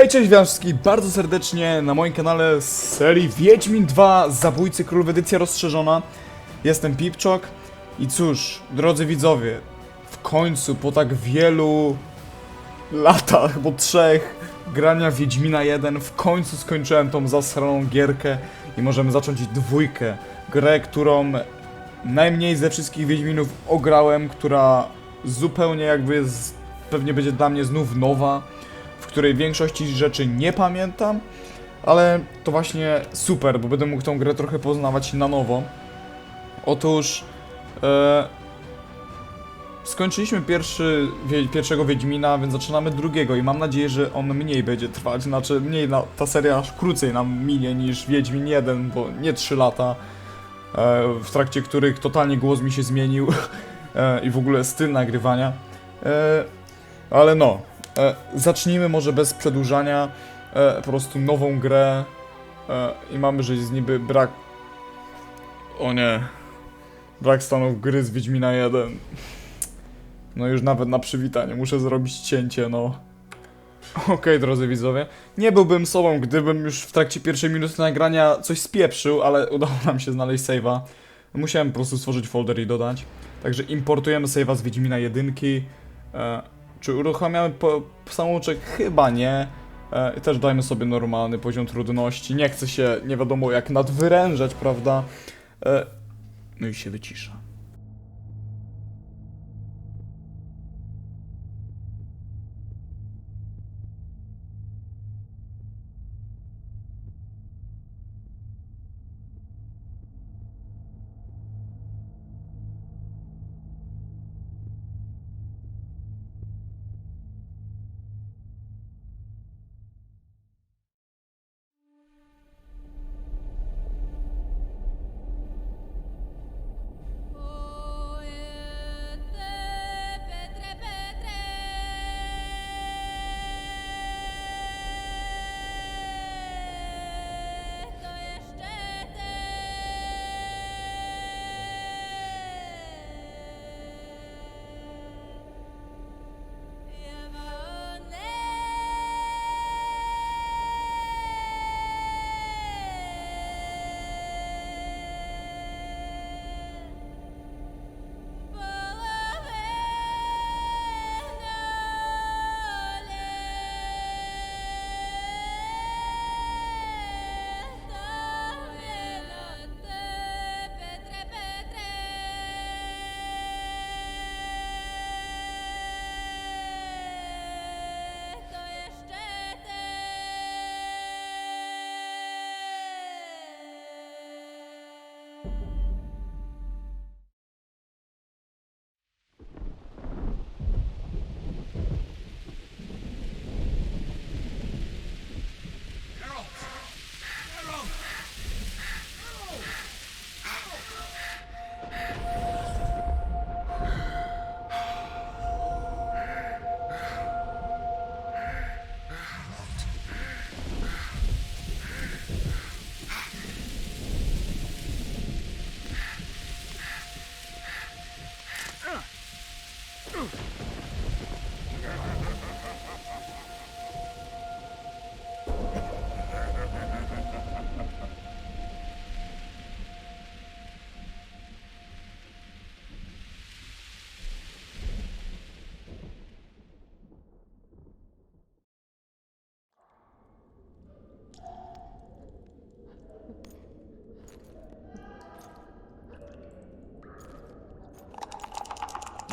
Hej, cześć witam wszystkich bardzo serdecznie na moim kanale z serii Wiedźmin 2 Zabójcy Królów edycja rozszerzona. Jestem Pipczok i cóż, drodzy widzowie, w końcu po tak wielu latach, bo trzech grania Wiedźmina 1 w końcu skończyłem tą zasraną gierkę i możemy zacząć dwójkę. Grę, którą najmniej ze wszystkich Wiedźminów ograłem, która zupełnie jakby jest, pewnie będzie dla mnie znów nowa w której większości rzeczy nie pamiętam, ale to właśnie super, bo będę mógł tą grę trochę poznawać na nowo. Otóż e, skończyliśmy pierwszy, wie, pierwszego Wiedźmina, więc zaczynamy drugiego i mam nadzieję, że on mniej będzie trwać, znaczy mniej, na, ta seria aż krócej nam minie niż Wiedźmin 1, bo nie 3 lata, e, w trakcie których totalnie głos mi się zmienił e, i w ogóle styl nagrywania. E, ale no, zacznijmy może bez przedłużania e, po prostu nową grę e, i mamy, że jest niby brak... O nie. Brak stanów gry z Wiedźmina 1. No już nawet na przywitanie muszę zrobić cięcie, no. Okej, drodzy widzowie. Nie byłbym sobą, gdybym już w trakcie pierwszej minuty nagrania coś spieprzył, ale udało nam się znaleźć save'a. Musiałem po prostu stworzyć folder i dodać. Także importujemy save'a z Wiedźmina 1. E, czy uruchamiamy po, samouczek? Chyba nie. E, i też dajmy sobie normalny poziom trudności. Nie chcę się nie wiadomo jak nadwyrężać, prawda? E, no i się wycisza.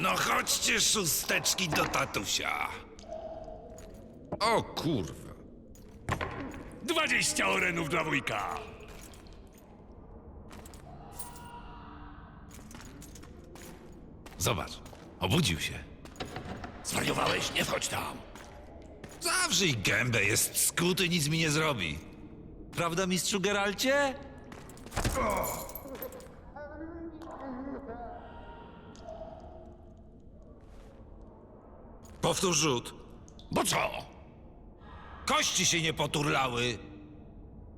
No chodźcie, szósteczki, do tatusia. O kurwa. 20 orenów dla wujka! Zobacz, obudził się. Zwariowałeś? Nie wchodź tam! Zawrzyj gębę, jest skuty, nic mi nie zrobi. Prawda, mistrzu Geralcie? Powtórz rzut. Bo co? Kości się nie poturlały.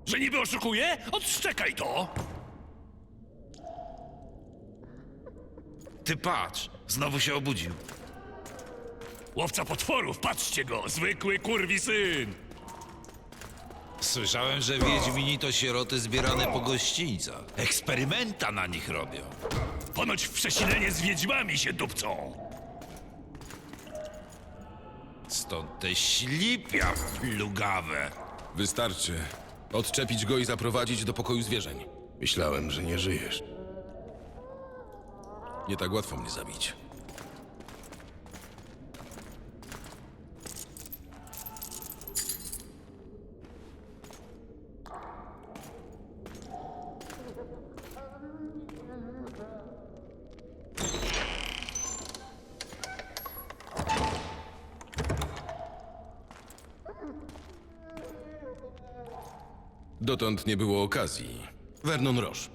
Że niby oszukuję? Odszczekaj to! Ty patrz, znowu się obudził. Łowca potworów, patrzcie go! Zwykły kurwi syn! Słyszałem, że Wiedźmini to sieroty zbierane po gościńcach. Eksperymenta na nich robią. Ponoć w przesilenie z wiedźmami się dupcą. Stąd te ślipia plugawe. Wystarczy. Odczepić go i zaprowadzić do pokoju zwierzeń. Myślałem, że nie żyjesz. Nie tak łatwo mnie zabić. Dotąd nie było okazji. Vernon Roche.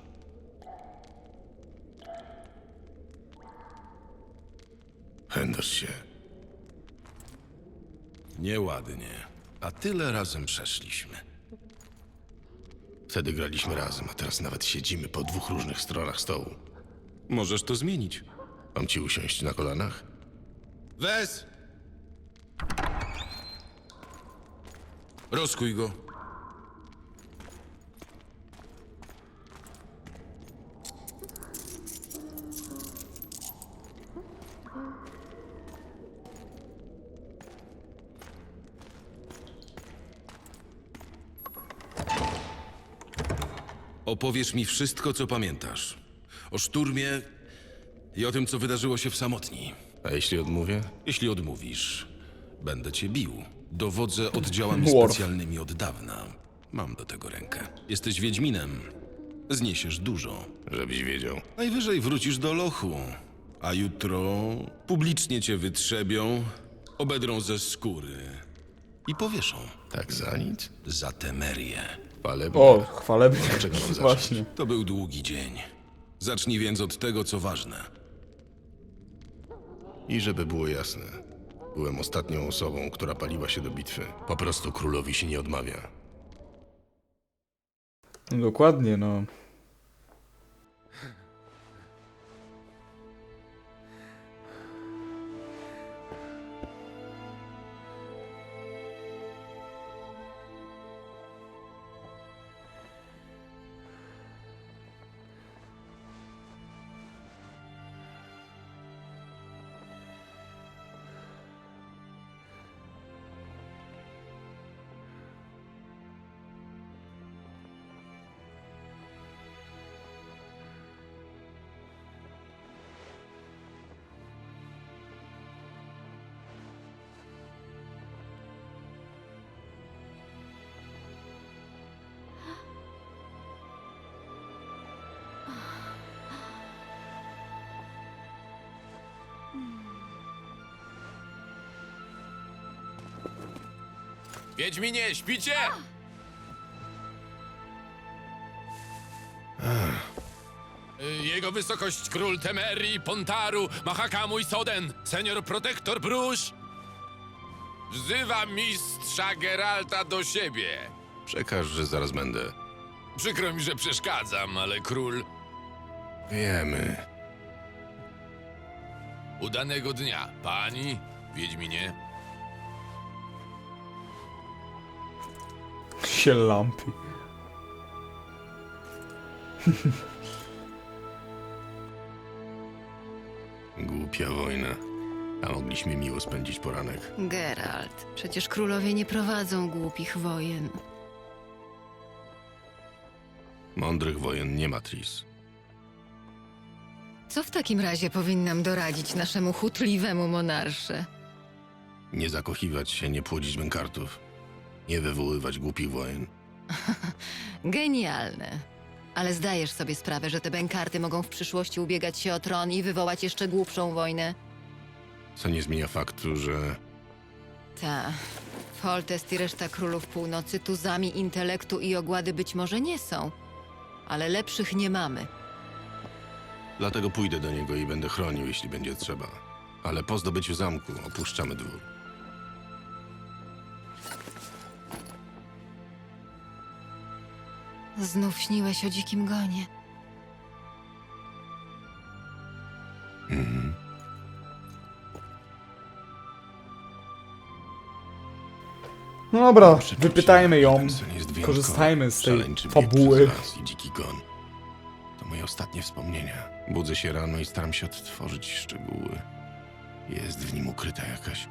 Chędasz się. Nieładnie. A tyle razem przeszliśmy. Wtedy graliśmy razem, a teraz nawet siedzimy po dwóch różnych stronach stołu. Możesz to zmienić. Mam ci usiąść na kolanach? Wes! Rozkuj go. Opowiesz mi wszystko, co pamiętasz. O szturmie i o tym, co wydarzyło się w samotni. A jeśli odmówię? Jeśli odmówisz, będę cię bił. Dowodzę oddziałami Worf. specjalnymi od dawna. Mam do tego rękę. Jesteś Wiedźminem. Zniesiesz dużo. Żebyś wiedział. Najwyżej wrócisz do lochu. A jutro publicznie cię wytrzebią, obedrą ze skóry i powieszą Tak za nic? za temerię. Ale O, mam zacząć? Właśnie. To był długi dzień. Zacznij więc od tego, co ważne. I żeby było jasne, byłem ostatnią osobą, która paliła się do bitwy. Po prostu królowi się nie odmawia. No dokładnie, no. Wiedźminie, śpicie? Jego wysokość król Temerii, Pontaru, Mahakamu i Soden, senior protektor Brusz, wzywa mistrza Geralta do siebie. Przekaż, że zaraz będę. Przykro mi, że przeszkadzam, ale król Wiemy. udanego dnia. Pani, Wiedźminie. Się lampy. Głupia wojna. A mogliśmy miło spędzić poranek. Geralt, przecież królowie nie prowadzą głupich wojen. Mądrych wojen nie ma, Tris. Co w takim razie powinnam doradzić naszemu chutliwemu monarsze? Nie zakochiwać się, nie płodzić bękartów. Nie wywoływać głupich wojen. Genialne. Ale zdajesz sobie sprawę, że te bękarty mogą w przyszłości ubiegać się o tron i wywołać jeszcze głupszą wojnę? Co nie zmienia faktu, że Ta. Foltest i reszta królów północy tuzami intelektu i ogłady być może nie są, ale lepszych nie mamy. Dlatego pójdę do niego i będę chronił, jeśli będzie trzeba. Ale po zdobyciu zamku opuszczamy dwór. Znów śniłeś o dzikim gonie. No dobra, wypytajmy ją. Korzystajmy z tej fabuły. dziki gon. To moje ostatnie wspomnienia. Budzę się rano i staram się odtworzyć szczegóły. Jest w nim ukryta jakaś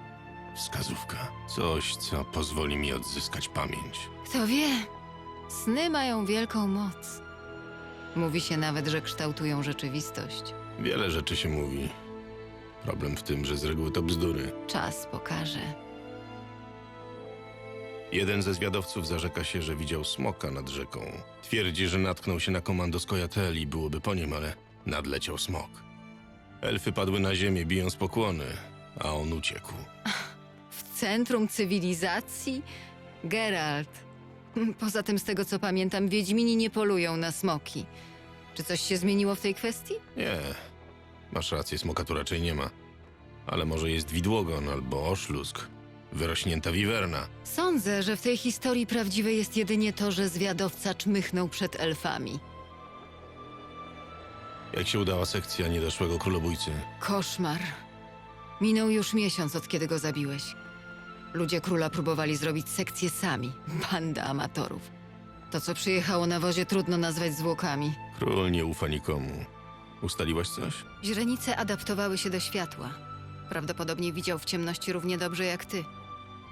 wskazówka. Coś, co pozwoli mi odzyskać pamięć. Kto wie, sny mają wielką moc. Mówi się nawet, że kształtują rzeczywistość. Wiele rzeczy się mówi. Problem w tym, że z reguły to bzdury. Czas pokaże. Jeden ze zwiadowców zarzeka się, że widział smoka nad rzeką. Twierdzi, że natknął się na komando Skojatel i byłoby po nim, ale nadleciał smok. Elfy padły na ziemię, bijąc pokłony, a on uciekł. W centrum cywilizacji? Geralt. Poza tym, z tego co pamiętam, Wiedźmini nie polują na smoki. Czy coś się zmieniło w tej kwestii? Nie, masz rację, smoka tu raczej nie ma. Ale może jest widłogon albo oszlusk, wyrośnięta wiwerna. Sądzę, że w tej historii prawdziwe jest jedynie to, że zwiadowca czmychnął przed elfami. Jak się udała sekcja niedoszłego królobójcy? Koszmar. Minął już miesiąc, od kiedy go zabiłeś. Ludzie króla próbowali zrobić sekcję sami. Banda amatorów. To, co przyjechało na wozie, trudno nazwać zwłokami. Król nie ufa nikomu. Ustaliłaś coś? Źrenice adaptowały się do światła. Prawdopodobnie widział w ciemności równie dobrze jak ty.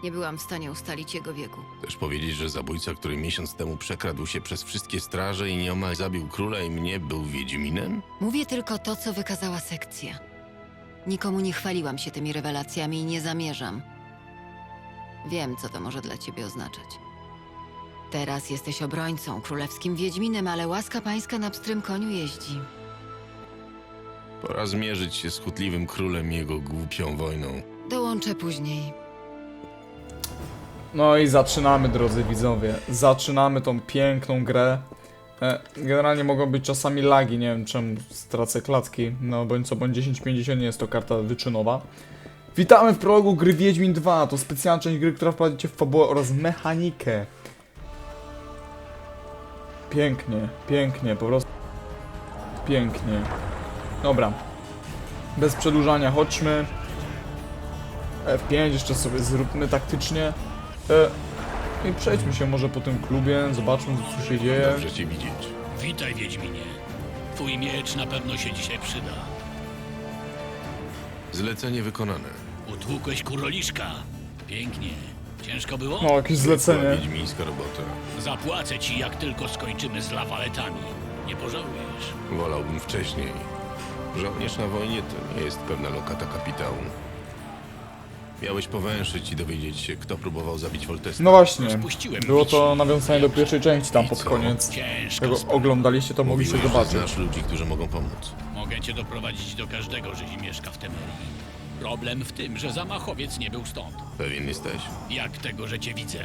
Nie byłam w stanie ustalić jego wieku. Chcesz powiedzieć, że zabójca, który miesiąc temu przekradł się przez wszystkie straże i nieomal zabił króla i mnie, był Wiedźminem? Mówię tylko to, co wykazała sekcja. Nikomu nie chwaliłam się tymi rewelacjami i nie zamierzam. Wiem, co to może dla ciebie oznaczać. Teraz jesteś obrońcą, królewskim wiedźminem, ale łaska pańska na pstrym koniu jeździ. Pora zmierzyć się z chutliwym królem i jego głupią wojną. Dołączę później. No i zaczynamy, drodzy widzowie. Zaczynamy tą piękną grę. E, Generalnie mogą być czasami lagi, nie wiem czemu stracę klatki. No bądź co bądź 1050 nie jest to karta wyczynowa. Witamy w prologu gry Wiedźmin 2. To specjalna część gry, która wprowadzi cię w fabułę oraz mechanikę. Pięknie, pięknie, po prostu pięknie. Dobra. Bez przedłużania, chodźmy. F5 jeszcze sobie zróbmy taktycznie. E, I przejdźmy się może po tym klubie, zobaczmy co się dzieje. Dobrze cię widzieć. Witaj, Wiedźminie. Twój miecz na pewno się dzisiaj przyda. Zlecenie wykonane. Utłukłeś kuroliszka. Pięknie. Ciężko było? No, jakieś zlecenie. wiedźmińska robota. Zapłacę ci, jak tylko skończymy z lawaletami. Nie pożałujesz. Wolałbym wcześniej. Żołnierz na wojnie to nie jest pewna lokata kapitału. Miałeś powęszyć i dowiedzieć się, kto próbował zabić Voltesta. No właśnie, Rozpuściłem było to bici. nawiązanie do pierwszej części tam pod koniec. Ciężko. Jak oglądaliście to mogliście Mówiłeś, że zobaczyć. znasz ludzi, którzy mogą pomóc. Mogę cię doprowadzić do każdego, że mieszka w Temerii. Problem w tym, że zamachowiec nie był stąd. Pewien jesteś? Jak tego, że cię widzę?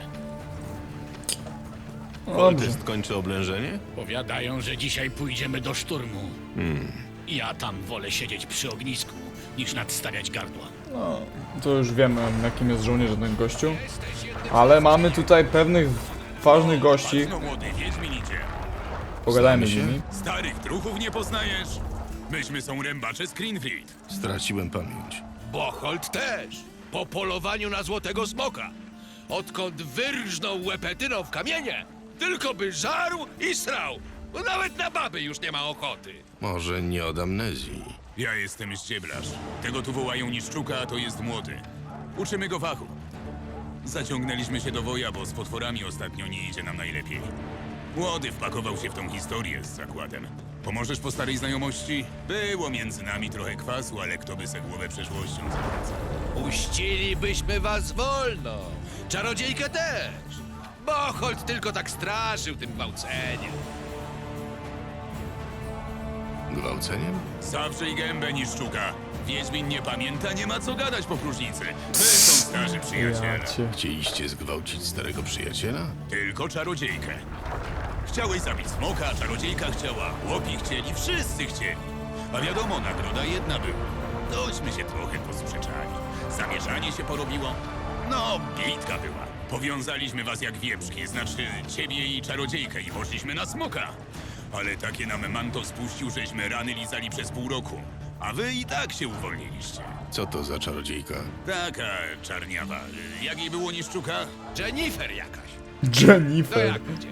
Dobrze. Kończy oblężenie? Powiadają, że dzisiaj pójdziemy do szturmu. Hmm. Ja tam wolę siedzieć przy ognisku, niż nadstawiać gardła. No, to już wiemy jakim jest żołnierz ten gościu. Ale mamy tutaj pewnych ważnych gości. No młody. Pogadajmy z nimi. Starych druhów nie poznajesz? Myśmy są rębacze z Greenfleet. Straciłem pamięć. Bocholt też. Po polowaniu na złotego smoka. Odkąd wyrżnął łepetyną w kamienie, tylko by żarł i srał. Bo nawet na baby już nie ma ochoty. Może nie od amnezji. Ja jestem ścieblarz. Tego tu wołają niszczuka, a to jest młody. Uczymy go fachu. Zaciągnęliśmy się do woja, bo z potworami ostatnio nie idzie nam najlepiej. Młody wpakował się w tą historię z zakładem. Pomożesz po starej znajomości? Było między nami trochę kwasu, ale kto by se głowę przeszłością zawracał? Puścilibyśmy was wolno. Czarodziejkę też. Bocholt tylko tak straszył tym gwałceniem. Gwałceniem? Zawrzyj gębę, niszczuka. Wiedźmin nie pamięta, nie ma co gadać po próżnicy. My są starzy przyjaciele. Chcieliście zgwałcić starego przyjaciela? Tylko czarodziejkę. Chciałeś zabić smoka, czarodziejka chciała. Chłopi chcieli, wszyscy chcieli. A wiadomo, nagroda jedna była. Tośmy się trochę posprzeczali. Zamieszanie się porobiło. No, bitka była. Powiązaliśmy was jak wieprzki, znaczy ciebie i czarodziejkę i poszliśmy na smoka. Ale takie nam manto spuścił, żeśmy rany lizali przez pół roku. A wy i tak się uwolniliście. Co to za czarodziejka? Taka czarniawa. Jak jej było niszczuka? Jennifer jakaś. To Jennifer. jak gdzie?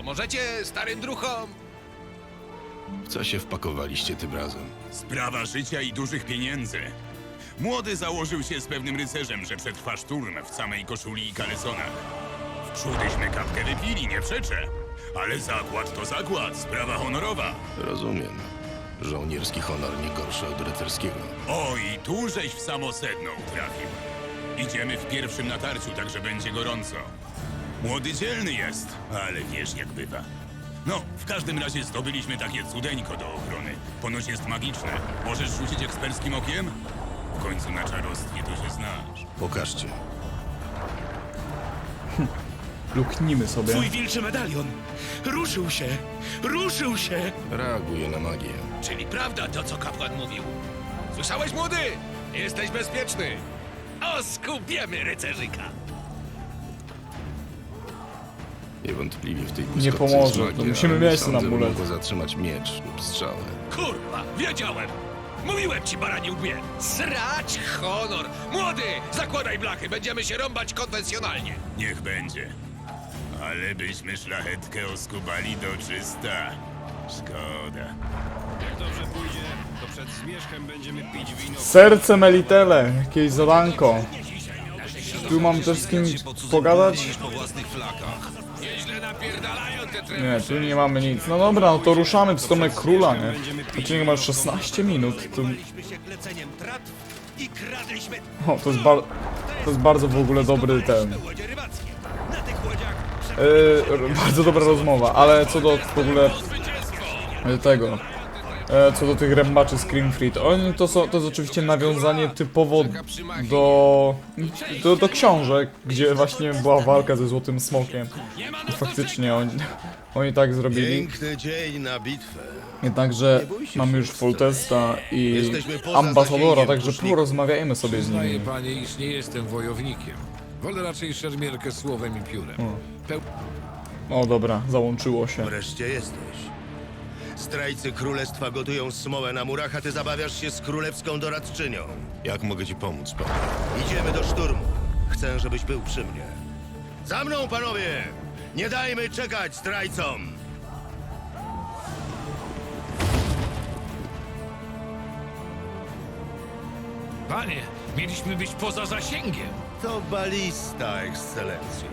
Pomożecie starym druchom? W co się wpakowaliście tym razem? Sprawa życia i dużych pieniędzy. Młody założył się z pewnym rycerzem, że przetrwa szturm w samej koszuli i kalesonach. Wprzódyśmy kapkę wypili, nie przeczę. Ale zakład to zakład, sprawa honorowa. Rozumiem. Żołnierski honor nie gorszy od rycerskiego. O, i tu żeś w samo sedno trafił. Idziemy w pierwszym natarciu, także będzie gorąco. Młody dzielny jest, ale wiesz jak bywa. No, w każdym razie zdobyliśmy takie cudeńko do ochrony. Ponoć jest magiczne. Możesz rzucić eksperckim okiem? W końcu na czarostwie to się znasz. Pokażcie. Luknimy sobie. Twój wilczy medalion! Ruszył się! Ruszył się! Reaguje na magię. Czyli prawda to, co kapłan mówił. Słyszałeś, młody? Jesteś bezpieczny. Oskubiemy rycerzyka. Niewątpliwie w tej Nie błyskotce pomoże, jest to magia, musimy ale nie mieć ten sądzę, by amulet. zatrzymać miecz lub strzałę. Kurwa, wiedziałem! Mówiłem ci, baranie łbie! Srać honor! Młody, zakładaj blachy, będziemy się rąbać konwencjonalnie. Niech będzie. Ale byśmy szlachetkę oskubali do czysta. Szkoda. Serce Melitele, jakieś zadanko. Tu mam też z kimś pogadać? Nie, tu nie mamy nic. No dobra, no to ruszamy w stronę króla, nie? Odcinek ma już 16 minut. To... O, to jest, bar... to jest bardzo w ogóle dobry ten... Yy, bardzo dobra rozmowa, ale co do w ogóle tego, e, co do tych rębaczy Screamfleet, oni to, są, to jest oczywiście nawiązanie typowo do, do, do książek, gdzie właśnie była walka ze Złotym Smokiem. I faktycznie oni, oni tak zrobili. Piękny dzień na bitwę. Jednakże mamy już Foltesta i ambasadora, także porozmawiajmy sobie z nimi. panie, iż nie jestem wojownikiem. Wolę raczej szermierkę słowem i piórem. Peł... O dobra, załączyło się. Wreszcie jesteś. Zdrajcy królestwa gotują smołę na murach, a ty zabawiasz się z królewską doradczynią. Jak mogę ci pomóc, panie? Idziemy do szturmu. Chcę, żebyś był przy mnie. Za mną, panowie! Nie dajmy czekać zdrajcom! Panie, mieliśmy być poza zasięgiem. To balista, ekscelencjo.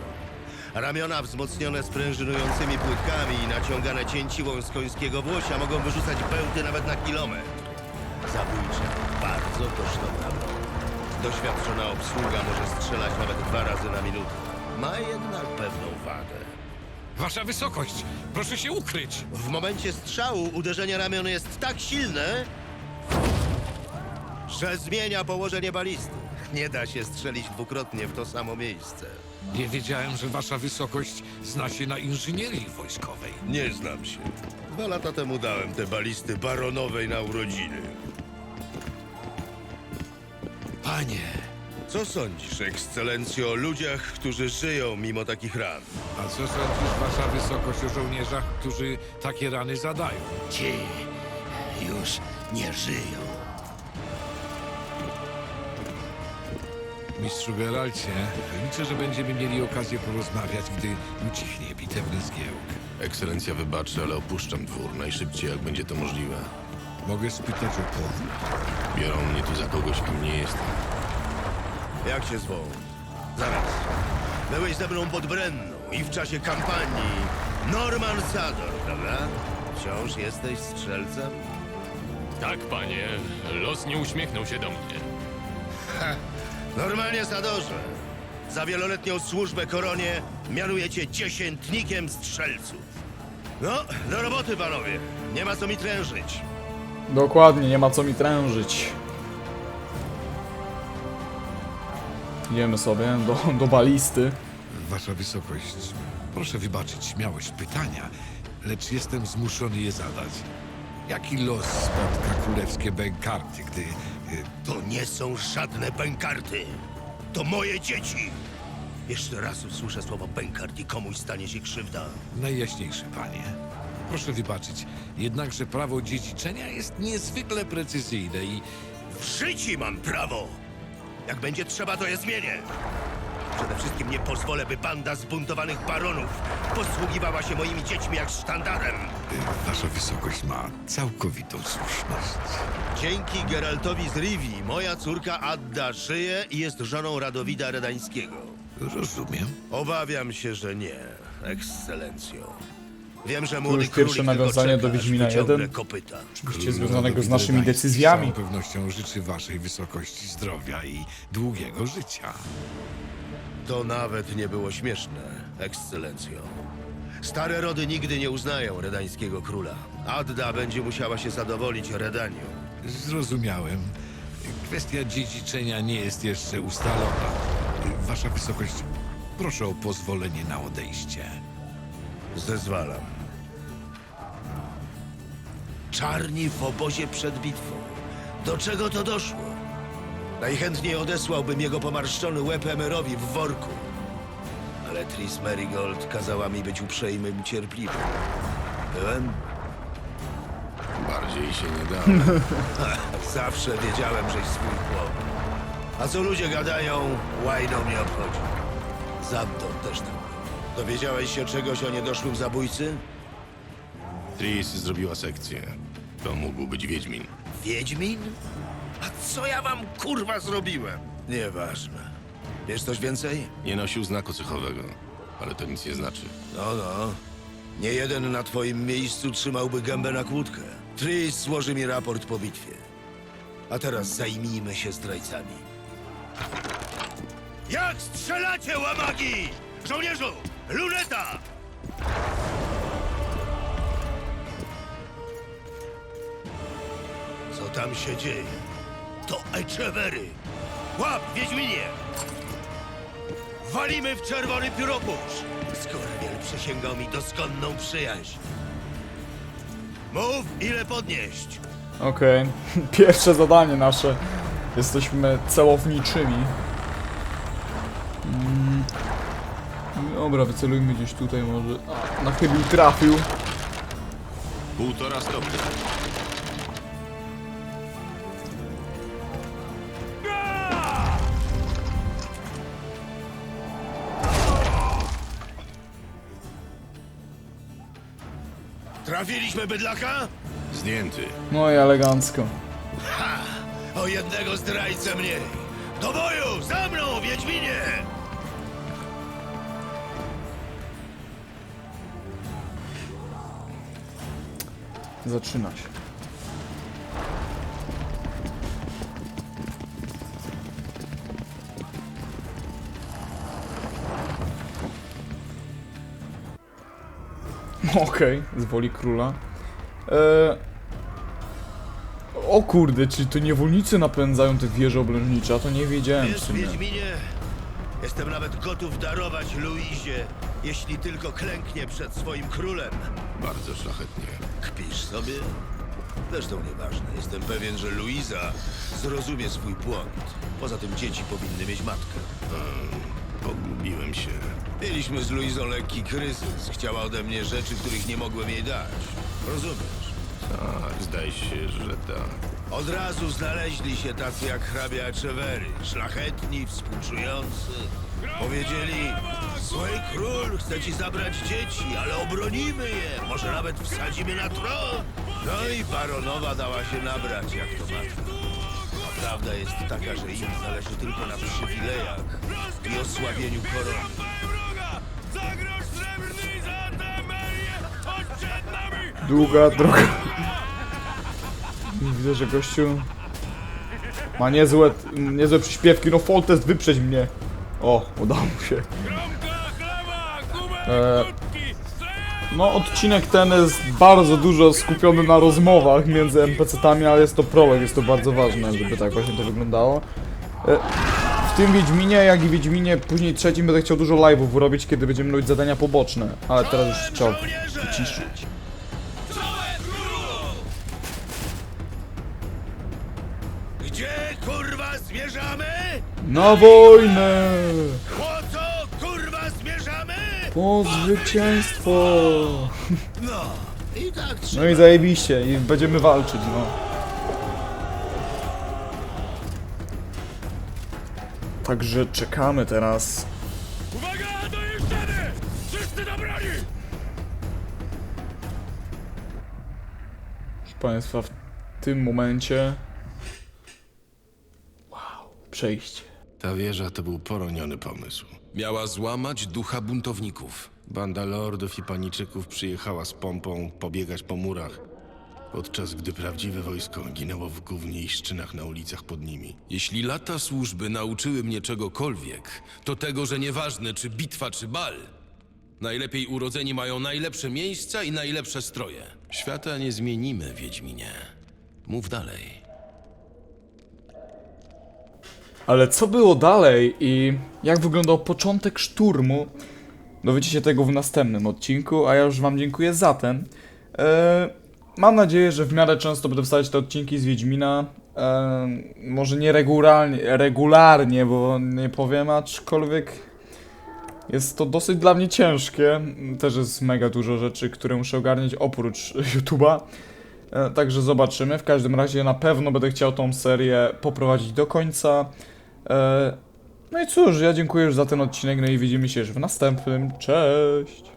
Ramiona wzmocnione sprężynującymi płytkami i naciągane cięciwą z końskiego włosia mogą wyrzucać bełty nawet na kilometr. Zabójcza, bardzo kosztowna broń. Doświadczona obsługa może strzelać nawet dwa razy na minutę. Ma jednak pewną wadę. Wasza wysokość, proszę się ukryć. W momencie strzału uderzenie ramion jest tak silne, że zmienia położenie balisty. Nie da się strzelić dwukrotnie w to samo miejsce. Nie wiedziałem, że wasza wysokość zna się na inżynierii wojskowej. Nie znam się. Dwa lata temu dałem te balisty baronowej na urodziny. Panie, Co sądzisz, ekscelencjo, o ludziach, którzy żyją mimo takich ran? a co sądzisz wasza wysokość o żołnierzach, którzy takie rany zadają? Ci już nie żyją. Mistrzu Geralcie, liczę, że będziemy mieli okazję porozmawiać, gdy ucichnie bitewny zgiełk. Ekscelencja wybaczy, ale opuszczam dwór najszybciej, jak będzie to możliwe. Mogę spytać o powód? Biorą mnie tu za kogoś, kim nie jestem. Jak się zwą? Zaraz. Byłeś ze mną pod Brenną i w czasie kampanii Norman Sador, prawda? Wciąż jesteś strzelcem? Tak, panie. Los nie uśmiechnął się do mnie. Normalnie, Sadorze. Za wieloletnią służbę koronie mianuję cię dziesiętnikiem strzelców. No, do roboty, panowie. Nie ma co mi trężyć. Dokładnie, nie ma co mi trężyć. Idziemy sobie do, do balisty. Wasza wysokość, proszę wybaczyć śmiałość pytania, lecz jestem zmuszony je zadać. Jaki los spotka królewskie bękarty, gdy... To nie są żadne bękarty. To moje dzieci. Jeszcze raz usłyszę słowo bękart i komuś stanie się krzywda. Najjaśniejszy panie. Proszę wybaczyć, jednakże prawo dziedziczenia jest niezwykle precyzyjne i W życiu mam prawo! Jak będzie trzeba, to je zmienię! Przede wszystkim nie pozwolę, by banda zbuntowanych baronów posługiwała się moimi dziećmi jak sztandarem. Wasza wysokość ma całkowitą słuszność. Dzięki Geraltowi z Rivi moja córka Adda żyje i jest żoną Radowida Redańskiego. Rozumiem. Obawiam się, że nie, ekscelencjo. Wiem, że młody już pierwsze królik tylko nawiązanie do aż Wiedźmina wyciągnę 1. kopyta. Oczywiście związanego z naszymi decyzjami. Z całą pewnością życzy waszej wysokości zdrowia i długiego życia. To nawet nie było śmieszne, ekscelencjo. Stare rody nigdy nie uznają redańskiego króla. Adda będzie musiała się zadowolić Redanią. Zrozumiałem. Kwestia dziedziczenia nie jest jeszcze ustalona. Wasza wysokość, proszę o pozwolenie na odejście. Zezwalam. Czarni w obozie przed bitwą. Do czego to doszło? Najchętniej odesłałbym jego pomarszczony łeb Emerowi w worku. Ale Tris Merigold kazała mi być uprzejmym i cierpliwym. Byłem? Bardziej się nie dałem. Zawsze wiedziałem, żeś swój chłop. A co ludzie gadają, łajną nie obchodzi. Zabdon też tak. był. Dowiedziałeś się czegoś o niedoszłym zabójcy? Tris zrobiła sekcję. To mógł być Wiedźmin. Wiedźmin? A co ja wam kurwa zrobiłem? Nieważne. Wiesz coś więcej? Nie nosił znaku cechowego, ale to nic nie znaczy. No, no. Nie jeden na twoim miejscu trzymałby gębę na kłódkę. Tris złoży mi raport po bitwie. A teraz zajmijmy się zdrajcami. Jak strzelacie, łamagi! Żołnierzu! Luneta! Co tam się dzieje? To Echevery! Łap, Wiedźminie! Walimy w czerwony pióropusz! Skorwiel przysięgał mi doskonną przyjaźń. Mów, ile podnieść! Okej, pierwsze zadanie nasze. Jesteśmy celowniczymi. Mm. Dobra, wycelujmy gdzieś tutaj może. A, na chybił trafił. Półtora stopnia. Trafiliśmy bydlaka? Zdjęty. No i elegancko. O jednego zdrajcę mniej! Do boju! Za mną, Wiedźminie! Zaczyna się. Okej, z woli króla. Eee... O kurde, czyli to niewolnicy napędzają te wieże oblężnicze, a to nie wiedziałem w Wiesz, sumie. Wiedźminie, jestem nawet gotów darować Luizie, jeśli tylko klęknie przed swoim królem. Bardzo szlachetnie. Kpisz sobie? Zresztą nieważne. Jestem pewien, że Luiza zrozumie swój błąd. Poza tym dzieci powinny mieć matkę. Pogubiłem się. Mieliśmy z Luizą lekki kryzys. Chciała ode mnie rzeczy, których nie mogłem jej dać. Rozumiesz? Tak, zdaje się, że tak. Od razu znaleźli się tacy jak hrabia Echevery. Szlachetni, współczujący. Powiedzieli, zły król chce ci zabrać dzieci, ale obronimy je. Może nawet wsadzimy na tron. No i baronowa dała się nabrać, jak to matka. Prawda jest taka, że im zależy tylko na przywilejach i osłabieniu korony. Długa droga. Widzę, że gościu ma niezłe, niezłe przyśpiewki. No Foltest, wyprzedź mnie. O, udało mu się. E, no, odcinek ten jest bardzo dużo skupiony na rozmowach między NPC-tami, ale jest to prolog, jest to bardzo ważne, żeby tak właśnie to wyglądało. E, w tym Wiedźminie, jak i Wiedźminie później trzecim będę chciał dużo live'ów robić, kiedy będziemy robić zadania poboczne, ale teraz już trzeba wyciszyć. Gdzie kurwa zmierzamy? Na wojnę! Po zwycięstwo! No, i. No i zajebiście, i będziemy walczyć, no. także czekamy teraz. Uwaga, dojeżdżamy! Wszyscy do broni! Proszę Państwa, w tym momencie... Wow, przejście. Ta wieża to był poroniony pomysł. Miała złamać ducha buntowników. Banda lordów i paniczyków przyjechała z pompą pobiegać po murach, podczas gdy prawdziwe wojsko ginęło w gównie i szczynach na ulicach pod nimi. Jeśli lata służby nauczyły mnie czegokolwiek, to tego, że nieważne czy bitwa, czy bal, najlepiej urodzeni mają najlepsze miejsca i najlepsze stroje. Świata nie zmienimy, Wiedźminie. Mów dalej. Ale co było dalej i jak wyglądał początek szturmu, dowiecie się tego w następnym odcinku, a ja już wam dziękuję za ten. E, mam nadzieję, że w miarę często będę wstawiać te odcinki z Wiedźmina. E, może nie regularnie, regularnie, bo nie powiem, aczkolwiek jest to dosyć dla mnie ciężkie. Też jest mega dużo rzeczy, które muszę ogarniać oprócz YouTube'a. E, Także zobaczymy. W każdym razie na pewno będę chciał tą serię poprowadzić do końca. E, No i cóż, ja dziękuję już za ten odcinek, no i widzimy się już w następnym. Cześć!